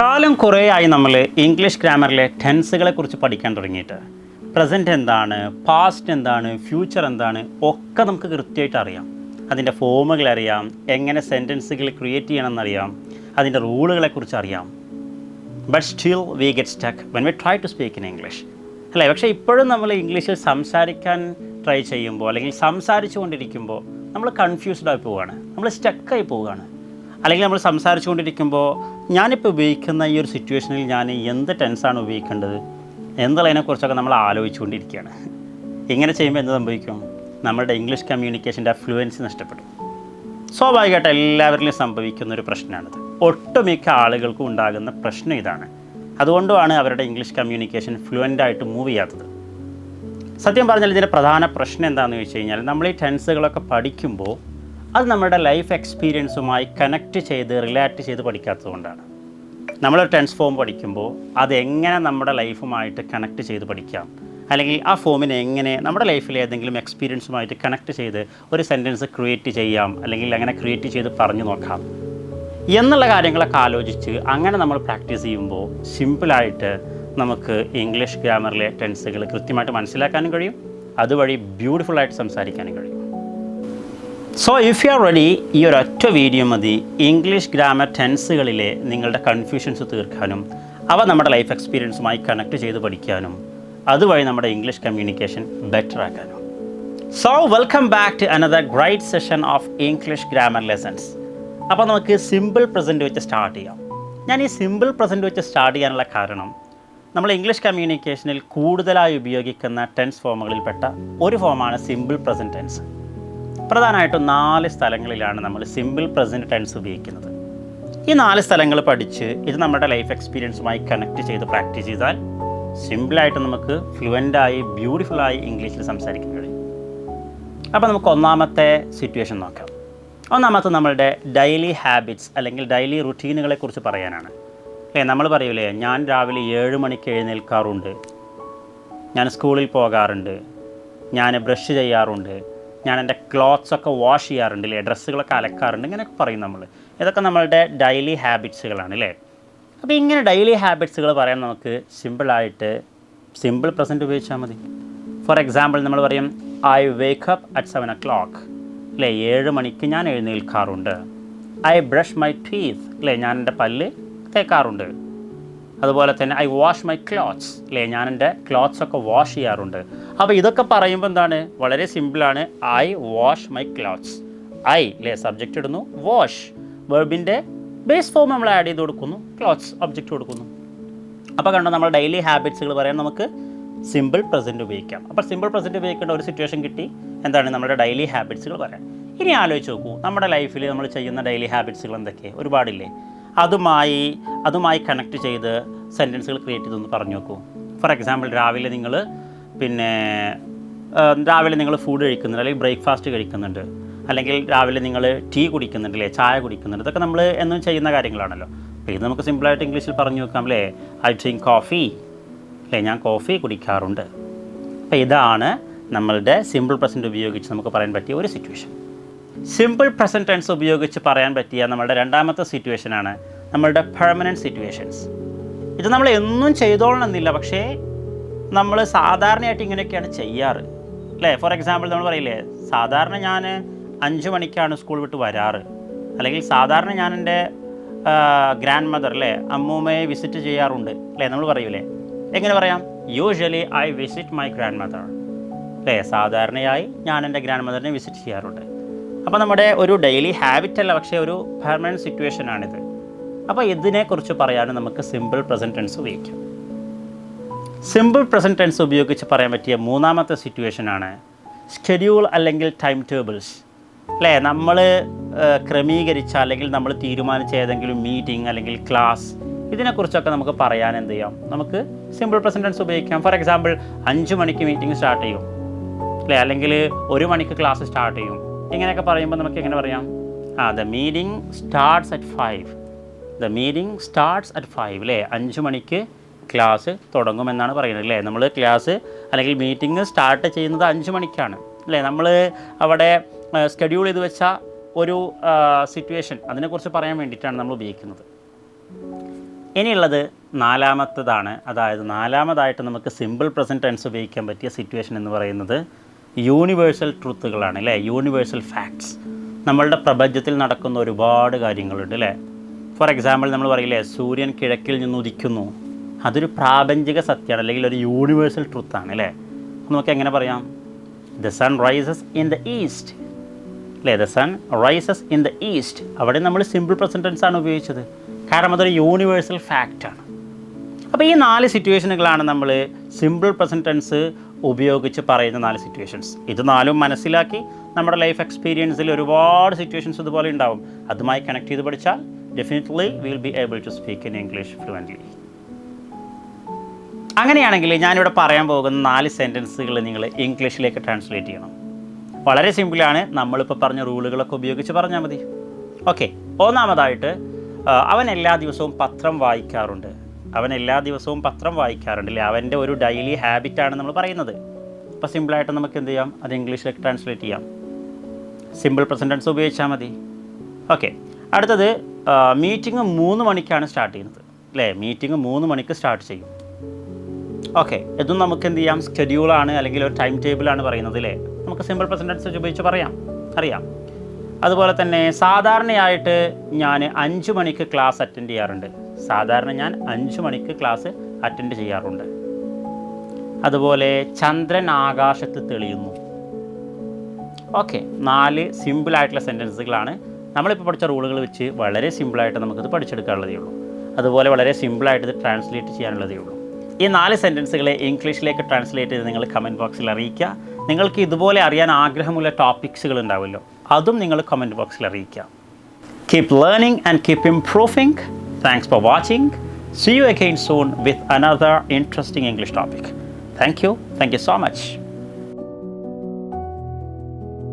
കാലം കുറേയായി നമ്മൾ ഇംഗ്ലീഷ് ഗ്രാമറിലെ ടെൻസുകളെ കുറിച്ച് പഠിക്കാൻ തുടങ്ങിയിട്ട്. പ്രസന്റ് എന്താണ് പാസ്റ്റ് എന്താണ് ഫ്യൂച്ചർ എന്താണ് ഒക്കെ നമുക്ക് കൃത്യമായിട്ട് അറിയാം. അതിന്റെ ഫോമുകൾ അറിയാം എങ്ങനെ സെന്റൻസുകൾ ക്രിയേറ്റ് ചെയ്യണമെന്നറിയാം അതിന്റെ റൂളുകളെക്കുറിച്ച് അറിയാം. But still we get stuck when we try to speak in English അല്ലേ? പക്ഷേ ഇപ്പോഴും നമ്മൾ ഇംഗ്ലീഷിൽ സംസാരിക്കാൻ ട്രൈ ചെയ്യുമ്പോൾ അല്ലെങ്കിൽ സംസാരിച്ചു കൊണ്ടിരിക്കുമ്പോൾ നമ്മൾ കൺഫ്യൂസ്ഡ് ആയി പോവുകയാണ് നമ്മൾ സ്റ്റക്കായി പോവുകയാണ് അല്ലെങ്കിൽ നമ്മൾ സംസാരിച്ചുകൊണ്ടിരിക്കുമ്പോൾ ഞാനിപ്പോൾ ഉപയോഗിക്കുന്ന ഈ ഒരു സിറ്റുവേഷനിൽ ഞാൻ എന്ത് ടെൻസാണ് ഉപയോഗിക്കേണ്ടത്? എന്നുള്ളതിനെക്കുറിച്ചൊക്കെ നമ്മൾ ആലോചിച്ചുകൊണ്ടിരിക്കുകയാണ്. ഇങ്ങനെ ചെയ്യുമ്പോൾ എന്ത് സംഭവിക്കും? നമ്മുടെ ഇംഗ്ലീഷ് കമ്മ്യൂണിക്കേഷന്റെ ഫ്ലുവൻസി നഷ്ടപ്പെടും. സ്വാഭാവികമായിട്ട് എല്ലാവരിലും സംഭവിക്കുന്ന ഒരു പ്രശ്നമാണിത്. ഒട്ടുമിക്ക ആളുകൾക്കും ഉണ്ടാകുന്ന പ്രശ്നം ഇതാണ്. അതുകൊണ്ടുമാണ് അവരുടെ ഇംഗ്ലീഷ് കമ്മ്യൂണിക്കേഷൻ ഫ്ലുവന്റ് ആയിട്ട് മൂവ് ചെയ്യാത്തത്. സത്യം പറഞ്ഞാൽ ഇതിന്റെ പ്രധാന പ്രശ്നം എന്താണെന്ന് ചോദിച്ചു കഴിഞ്ഞാൽ നമ്മൾ ഈ ടെൻസുകളൊക്കെ പഠിക്കുമ്പോൾ അത് നമ്മുടെ ലൈഫ് എക്സ്പീരിയൻസുമായി കണക്റ്റ് ചെയ്ത് റിലാക്ട് ചെയ്ത് പഠിക്കാത്തതുകൊണ്ടാണ് നമ്മൾ ടെൻസ് ഫോം പഠിക്കുമ്പോൾ അതെങ്ങനെ നമ്മുടെ ലൈഫുമായിട്ട് കണക്ട് ചെയ്ത് പഠിക്കാം? അല്ലെങ്കിൽ ആ ഫോമിനെ എങ്ങനെ നമ്മുടെ ലൈഫിലെ ഏതെങ്കിലും എക്സ്പീരിയൻസുമായിട്ട് കണക്ട് ചെയ്ത് ഒരു സെന്റൻസ് ക്രിയേറ്റ് ചെയ്യാം? അല്ലെങ്കിൽ അങ്ങനെ ക്രിയേറ്റ് ചെയ്ത് പറഞ്ഞു നോക്കാം. എന്നുള്ള കാര്യങ്ങളൊക്കെ ആലോചിച്ച് അങ്ങനെ നമ്മൾ പ്രാക്ടീസ് ചെയ്യുമ്പോൾ സിമ്പിളായിട്ട് നമുക്ക് ഇംഗ്ലീഷ് ഗ്രാമറിലെ ടെൻസുകൾ കൃത്യമായിട്ട് മനസ്സിലാക്കാനും കഴിയും. അതുവഴി ബ്യൂട്ടിഫുള്ളായിട്ട് സംസാരിക്കാനും കഴിയും. So if you are ready ഈ ഒരൊറ്റ വീഡിയോ മതി. ഇംഗ്ലീഷ് ഗ്രാമർ ടെൻസുകളിലെ നിങ്ങളുടെ കൺഫ്യൂഷൻസ് തീർക്കാനും അവ നമ്മുടെ ലൈഫ് എക്സ്പീരിയൻസുമായി കണക്ട് ചെയ്ത് പഠിക്കാനും അതുവഴി നമ്മുടെ ഇംഗ്ലീഷ് കമ്മ്യൂണിക്കേഷൻ ബെറ്റർ ആക്കാനും. So welcome back to another great session of English grammar lessons അപ്പോൾ നമുക്ക് സിമ്പിൾ പ്രസന്റ് വെച്ച് സ്റ്റാർട്ട് ചെയ്യാം. ഞാൻ ഈ സിമ്പിൾ പ്രസന്റ് വെച്ച് സ്റ്റാർട്ട് ചെയ്യാനുള്ള കാരണം നമ്മൾ ഇംഗ്ലീഷ് കമ്മ്യൂണിക്കേഷനിൽ കൂടുതലായി ഉപയോഗിക്കുന്ന ടെൻസ് ഫോമുകളിൽപ്പെട്ട ഒരു ഫോമാണ് സിമ്പിൾ പ്രസന്റ് ടെൻസ് പ്രധാനമായിട്ടും നാല് സ്ഥലങ്ങളിലാണ് നമ്മൾ സിമ്പിൾ പ്രസന്റ് ടെൻസ് ഉപയോഗിക്കുന്നത്. ഈ നാല് സ്ഥലങ്ങൾ പഠിച്ച് ഇത് നമ്മുടെ ലൈഫ് എക്സ്പീരിയൻസുമായി കണക്ട് ചെയ്ത് പ്രാക്ടീസ് ചെയ്താൽ സിമ്പിളായിട്ട് നമുക്ക് ഫ്ലുവന്റായി ബ്യൂട്ടിഫുള്ളായി ഇംഗ്ലീഷിൽ സംസാരിക്കാൻ കഴിയും. അപ്പോൾ നമുക്ക് ഒന്നാമത്തെ സിറ്റുവേഷൻ നോക്കാം. ഒന്നാമത്തെ നമ്മളുടെ ഡെയിലി ഹാബിറ്റ്സ് അല്ലെങ്കിൽ ഡെയിലി റുട്ടീനുകളെ കുറിച്ച് പറയാനാണ്. അല്ലേ നമ്മൾ പറയൂലേ ഞാൻ രാവിലെ ഏഴ് മണിക്ക് എഴുന്നേൽക്കാറുണ്ട്. ഞാൻ സ്കൂളിൽ പോകാറുണ്ട്. ഞാൻ ബ്രഷ് ചെയ്യാറുണ്ട്. ഞാൻ എന്റെ ക്ലോത്ത്സ് ഒക്കെ വാഷ് ചെയ്യാറുണ്ട് അല്ലേ ഡ്രസ്സുകളൊക്കെ അലക്കാറുണ്ട്. ഇങ്ങനെയൊക്കെ പറയും നമ്മൾ ഇതൊക്കെ നമ്മളുടെ ഡെയിലി ഹാബിറ്റ്സുകളാണ് അല്ലേ അപ്പോൾ ഇങ്ങനെ ഡെയിലി ഹാബിറ്റ്സുകൾ പറയാൻ നമുക്ക് സിമ്പിളായിട്ട് സിമ്പിൾ പ്രസന്റ് ഉപയോഗിച്ചാൽ മതി. ഫോർ എക്സാമ്പിൾ നമ്മൾ പറയും I wake up at seven o'clock അല്ലേ ഏഴ് മണിക്ക് ഞാൻ എഴുന്നേൽക്കാറുണ്ട്. ഐ ബ്രഷ് മൈ ടീത്ത് അല്ലേ ഞാൻ എന്റെ പല്ല് തേക്കാറുണ്ട്. അതുപോലെ തന്നെ ഐ വാഷ് മൈ ക്ലോത്ത്സ് അല്ലേ ഞാൻ എന്റെ ക്ലോത്ത്സ് ഒക്കെ വാഷ് ചെയ്യാറുണ്ട്. അപ്പോൾ ഇതൊക്കെ പറയുമ്പോൾ എന്താണ്? വളരെ സിമ്പിളാണ് I wash my clothes I അല്ലേ സബ്ജക്റ്റ് ഇടുന്നു. വാഷ് വെർബിന്റെ ബേസ് ഫോം നമ്മൾ ആഡ് ചെയ്ത് കൊടുക്കുന്നു. ക്ലോത്ത്സ് ഒബ്ജക്റ്റ് കൊടുക്കുന്നു. അപ്പോൾ കണ്ടോ നമ്മൾ ഡെയിലി ഹാബിറ്റ്സുകൾ പറയാൻ നമുക്ക് സിമ്പിൾ പ്രസന്റ് ഉപയോഗിക്കാം. അപ്പോൾ സിമ്പിൾ പ്രസന്റ് ഉപയോഗിക്കേണ്ട ഒരു സിറ്റുവേഷൻ കിട്ടി. എന്താണ്? നമ്മുടെ ഡെയിലി ഹാബിറ്റ്സുകൾ പറയാം. ഇനി ആലോചിച്ച് നോക്കൂ. നമ്മുടെ ലൈഫിൽ നമ്മൾ ചെയ്യുന്ന ഡെയിലി ഹാബിറ്റ്സുകൾ എന്തൊക്കെ? ഒരുപാടില്ലേ? അതുമായി അതുമായി കണക്ട് ചെയ്ത് സെന്റൻസുകൾ ക്രിയേറ്റ് ചെയ്തൊന്ന് പറഞ്ഞു നോക്കൂ. ഫോർ എക്സാമ്പിൾ രാവിലെ നിങ്ങൾ പിന്നെ രാവിലെ നിങ്ങൾ ഫുഡ് കഴിക്കുന്നുണ്ട് അല്ലെങ്കിൽ ബ്രേക്ക്ഫാസ്റ്റ് കഴിക്കുന്നുണ്ട് അല്ലെങ്കിൽ രാവിലെ നിങ്ങൾ ടീ കുടിക്കുന്നുണ്ട് അല്ലേ ചായ കുടിക്കുന്നുണ്ട് ഇതൊക്കെ നമ്മൾ എന്നും ചെയ്യുന്ന കാര്യങ്ങളാണല്ലോ. അപ്പോൾ ഇത് നമുക്ക് സിമ്പിളായിട്ട് ഇംഗ്ലീഷിൽ പറഞ്ഞു നോക്കാം അല്ലേ? ഐ ഡ്രിങ്ക് കോഫി അല്ലേ ഞാൻ കോഫി കുടിക്കാറുണ്ട്. അപ്പോൾ ഇതാണ് നമ്മളുടെ സിമ്പിൾ പ്രസന്റ് ഉപയോഗിച്ച് നമുക്ക് പറയാൻ പറ്റിയ ഒരു സിറ്റുവേഷൻ സിമ്പിൾ പ്രസന്റ് ടെൻസ് ഉപയോഗിച്ച് പറയാൻ പറ്റിയ നമ്മുടെ രണ്ടാമത്തെ സിറ്റുവേഷനാണ് നമ്മളുടെ പെർമനന്റ് സിറ്റുവേഷൻസ് ഇത് നമ്മൾ എന്നും ചെയ്തോളണമെന്നില്ല പക്ഷേ നമ്മൾ സാധാരണയായിട്ട് ഇങ്ങനെയൊക്കെയാണ് ചെയ്യാറ്. അല്ലേ? ഫോർ എക്സാമ്പിൾ നമ്മൾ പറയില്ലേ സാധാരണ ഞാൻ അഞ്ച് മണിക്കാണ് സ്കൂൾ വിട്ട് വരാറ്. അല്ലെങ്കിൽ സാധാരണ ഞാൻ എന്റെ ഗ്രാൻഡ് മദർ അല്ലേ അമ്മൂമ്മയെ വിസിറ്റ് ചെയ്യാറുണ്ട്. അല്ലേ? നമ്മൾ പറയൂലേ? എങ്ങനെ പറയാം? Usually I visit my grandmother അല്ലേ? സാധാരണയായി ഞാൻ എന്റെ ഗ്രാൻഡ് മദറിനെ വിസിറ്റ് ചെയ്യാറുണ്ട്. അപ്പോൾ നമ്മുടെ ഒരു ഡെയിലി ഹാബിറ്റ് അല്ല പക്ഷേ ഒരു പെർമനന്റ് സിറ്റുവേഷനാണിത് അപ്പോൾ ഇതിനെക്കുറിച്ച് പറയാനും നമുക്ക് സിമ്പിൾ പ്രസന്റ് ടെൻസ് ഉപയോഗിക്കാം. സിമ്പിൾ പ്രസന്റ് ടെൻസ് ഉപയോഗിച്ച് പറയാൻ പറ്റിയ മൂന്നാമത്തെ സിറ്റുവേഷനാണ് ഷെഡ്യൂൾ അല്ലെങ്കിൽ ടൈം ടേബിൾസ് അല്ലേ നമ്മൾ ക്രമീകരിച്ച അല്ലെങ്കിൽ നമ്മൾ തീരുമാനിച്ച ഏതെങ്കിലും മീറ്റിംഗ് അല്ലെങ്കിൽ ക്ലാസ് ഇതിനെക്കുറിച്ചൊക്കെ നമുക്ക് പറയാൻ എന്ത് ചെയ്യാം? നമുക്ക് സിമ്പിൾ പ്രസന്റൻസ് ഉപയോഗിക്കാം. ഫോർ എക്സാമ്പിൾ അഞ്ച് മണിക്ക് മീറ്റിംഗ് സ്റ്റാർട്ട് ചെയ്യും. അല്ലേ? അല്ലെങ്കിൽ ഒരു മണിക്ക് ക്ലാസ് സ്റ്റാർട്ട് ചെയ്യും. ഇങ്ങനെയൊക്കെ പറയുമ്പോൾ നമുക്ക് എങ്ങനെ പറയാം? ആ the meeting starts at five the meeting starts at five അല്ലേ അഞ്ച് മണിക്ക് ക്ലാസ് തുടങ്ങുമെന്നാണ് പറയുന്നത് അല്ലേ നമ്മൾ ക്ലാസ് അല്ലെങ്കിൽ മീറ്റിംഗ് സ്റ്റാർട്ട് ചെയ്യുന്നത് അഞ്ച് മണിക്കാണ് അല്ലേ നമ്മൾ അവിടെ സ്കെഡ്യൂൾ ചെയ്ത് വെച്ച ഒരു സിറ്റുവേഷൻ അതിനെക്കുറിച്ച് പറയാൻ വേണ്ടിയിട്ടാണ് നമ്മൾ ഉപയോഗിക്കുന്നത്. ഇനിയുള്ളത് നാലാമത്തതാണ്. അതായത് നാലാമതായിട്ട് നമുക്ക് സിമ്പിൾ പ്രസന്റ് ടെൻസ് ഉപയോഗിക്കാൻ പറ്റിയ സിറ്റുവേഷൻ എന്ന് പറയുന്നത് യൂണിവേഴ്സൽ ട്രൂത്തുകളാണ് അല്ലേ? യൂണിവേഴ്സൽ ഫാക്ട്സ് നമ്മളുടെ പ്രപഞ്ചത്തിൽ നടക്കുന്ന ഒരുപാട് കാര്യങ്ങളുണ്ട് അല്ലേ? ഫോർ എക്സാമ്പിൾ നമ്മൾ പറയില്ലേ സൂര്യൻ കിഴക്കിൽ നിന്ന് ഉദിക്കുന്നു. അതൊരു പ്രാപഞ്ചിക സത്യമാണ് അല്ലെങ്കിൽ ഒരു യൂണിവേഴ്സൽ ട്രൂത്താണ് അല്ലേ? നമുക്ക് എങ്ങനെ പറയാം? The sun rises in the east അല്ലേ the sun rises in the east അവിടെ നമ്മൾ സിമ്പിൾ പ്രസന്റൻസ് ആണ് ഉപയോഗിച്ചത്. കാരണം അതൊരു യൂണിവേഴ്സൽ ഫാക്റ്റാണ് അപ്പോൾ ഈ നാല് സിറ്റുവേഷനുകളാണ് നമ്മൾ സിമ്പിൾ പ്രസന്റൻസ് ഉപയോഗിച്ച് പറയുന്ന നാല് സിറ്റുവേഷൻസ് ഇത് നാലും മനസ്സിലാക്കി നമ്മുടെ ലൈഫ് എക്സ്പീരിയൻസിൽ ഒരുപാട് സിറ്റുവേഷൻസ് ഇതുപോലെ ഉണ്ടാവും. അതുമായി കണക്ട് ചെയ്ത് പഠിച്ചാൽ definitely will be able to speak in English fluently അങ്ങനെയാണെങ്കിൽ ഞാനിവിടെ പറയാൻ പോകുന്ന നാല് സെന്റൻസുകൾ നിങ്ങൾ ഇംഗ്ലീഷിലേക്ക് ട്രാൻസ്ലേറ്റ് ചെയ്യണം. വളരെ സിമ്പിളാണ് നമ്മളിപ്പോൾ പറഞ്ഞ റൂളുകളൊക്കെ ഉപയോഗിച്ച് പറഞ്ഞാൽ മതി. ഓക്കെ ഒന്നാമതായിട്ട് അവൻ എല്ലാ ദിവസവും പത്രം വായിക്കാറുണ്ട്. അവൻ എല്ലാ ദിവസവും പത്രം വായിക്കാറുണ്ട് അല്ലേ അവന്റെ ഒരു ഡെയിലി ഹാബിറ്റാണ് നമ്മൾ പറയുന്നത്. അപ്പോൾ സിമ്പിളായിട്ട് നമുക്ക് എന്ത് ചെയ്യാം? അത് ഇംഗ്ലീഷിലേക്ക് ട്രാൻസ്ലേറ്റ് ചെയ്യാം. സിമ്പിൾ പ്രസന്റൻസ് ഉപയോഗിച്ചാൽ മതി. ഓക്കെ അടുത്തത് മീറ്റിംഗ് മൂന്ന് മണിക്കാണ് സ്റ്റാർട്ട് ചെയ്യുന്നത്. അല്ലേ? മീറ്റിംഗ് മൂന്ന് മണിക്ക് സ്റ്റാർട്ട് ചെയ്യും. ഓക്കെ ഇതും നമുക്ക് എന്ത് ചെയ്യാം? സ്കെഡ്യൂളാണ് അല്ലെങ്കിൽ ഒരു ടൈം ടേബിളാണ് പറയുന്നത് അല്ലേ? നമുക്ക് സിമ്പിൾ പ്രസന്റൻസ് ഉപയോഗിച്ച് പറയാം. അറിയാം. അതുപോലെ തന്നെ സാധാരണയായിട്ട് ഞാൻ അഞ്ച് മണിക്ക് ക്ലാസ് അറ്റൻഡ് ചെയ്യാറുണ്ട്. സാധാരണ ഞാൻ അഞ്ച് മണിക്ക് ക്ലാസ് അറ്റൻഡ് ചെയ്യാറുണ്ട്. അതുപോലെ ചന്ദ്രൻ ആകാശത്ത് തെളിയുന്നു. ഓക്കെ നാല് സിമ്പിളായിട്ടുള്ള സെന്റൻസുകളാണ് നമ്മളിപ്പോൾ പഠിച്ച റൂളുകൾ വെച്ച് വളരെ സിമ്പിളായിട്ട് നമുക്കിത് പഠിച്ചെടുക്കാനുള്ളതേ ഉള്ളൂ. അതുപോലെ വളരെ സിമ്പിളായിട്ട് ഇത് ട്രാൻസ്ലേറ്റ് ചെയ്യാനുള്ളതേ ഉള്ളൂ. ഈ നാല് സെന്റൻസുകളെ ഇംഗ്ലീഷിലേക്ക് ട്രാൻസ്ലേറ്റ് ചെയ്ത് നിങ്ങൾ കമന്റ് ബോക്സിൽ അറിയിക്കുക. നിങ്ങൾക്ക് ഇതുപോലെ അറിയാൻ ആഗ്രഹമുള്ള ടോപ്പിക്സുകൾ ഉണ്ടാവുമല്ലോ. അതും നിങ്ങൾ കമന്റ് ബോക്സിൽ അറിയിക്കുക. Keep learning and keep improving Thanks for watching. See you again soon with another interesting English topic. Thank you. Thank you so much.